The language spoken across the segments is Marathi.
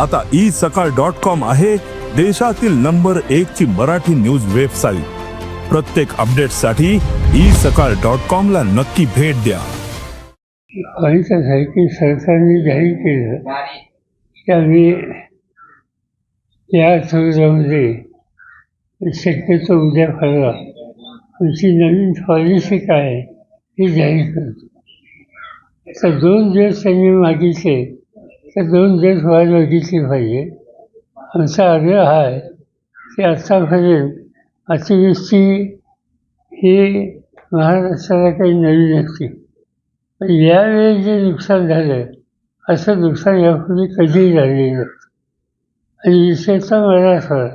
आता ई सकाळ डॉट कॉम आहे देशातील नंबर एक ची मराठी न्यूज वेबसाईट. प्रत्येक अपडेटसाठी ई सकाळ डॉट कॉम ला नक्की भेट द्या. व्हायचं आहे की सरकारने जाहीर केलं की आम्ही या सुविधामध्ये शक्यतो उद्या परवा आमची नवीन पॉलिसी काय आहे हे जाहीर करतो. तर दोन दिवस त्यांनी मागितले. तर दोन दिवस व्हायला बघितली पाहिजे. आमचा आग्रह हा आहे की आत्तापर्यंत अतिवृष्टी ही महाराष्ट्राला काही नवीन नसते पण यावेळी जे नुकसान झालं असं नुकसान यापूर्वी कधीही झालेलं नसतं आणि विशेषतः मराठवाडा.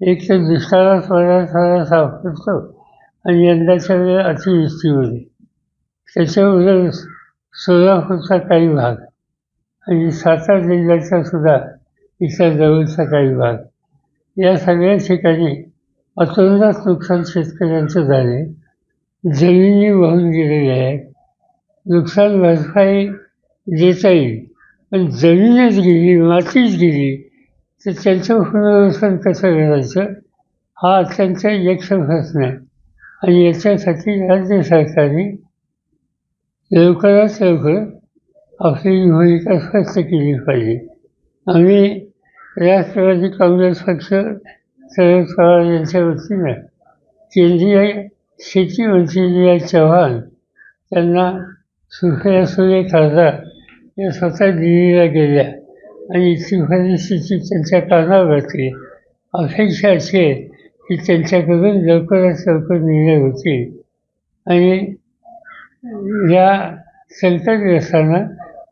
एक तर दुष्काळात मराठवाडा सापडतो आणि यंदाच्या वेळेला अतिवृष्टीमध्ये त्याच्यामुळे सोलापूरचा काही भाग आणि सातारा जिल्ह्याचा सुद्धा इथल्या जवळचा काही भाग. या सगळ्या ठिकाणी अतोनात नुकसान शेतकऱ्यांचं झाले. जमिनी वाहून गेलेल्या आहेत. नुकसान भरपाई देता येईल. पण जमीनच गेली मातीच गेली तर त्यांचं पुनर्वसन कसं करायचं? हा अत्यंत यक्ष प्रश्न आहे. आणि याच्यासाठी राज्य सरकारने लवकरात लवकर आपली भूमिका स्पष्ट केली पाहिजे? आम्ही राष्ट्रवादी काँग्रेस पक्ष शरद पवार यांच्या वतीनं केंद्रीय शेती मंत्री निळा चव्हाण त्यांना सुफया सुरे खासदार या स्वतः दिल्लीला गेल्या आणि इतकी परिस्थिती त्यांच्या कानावर घातली अपेक्षा अशी आहे की त्यांच्याकडून लवकरात लवकर निर्णय होतील. आणि या संकटग्रस्तांना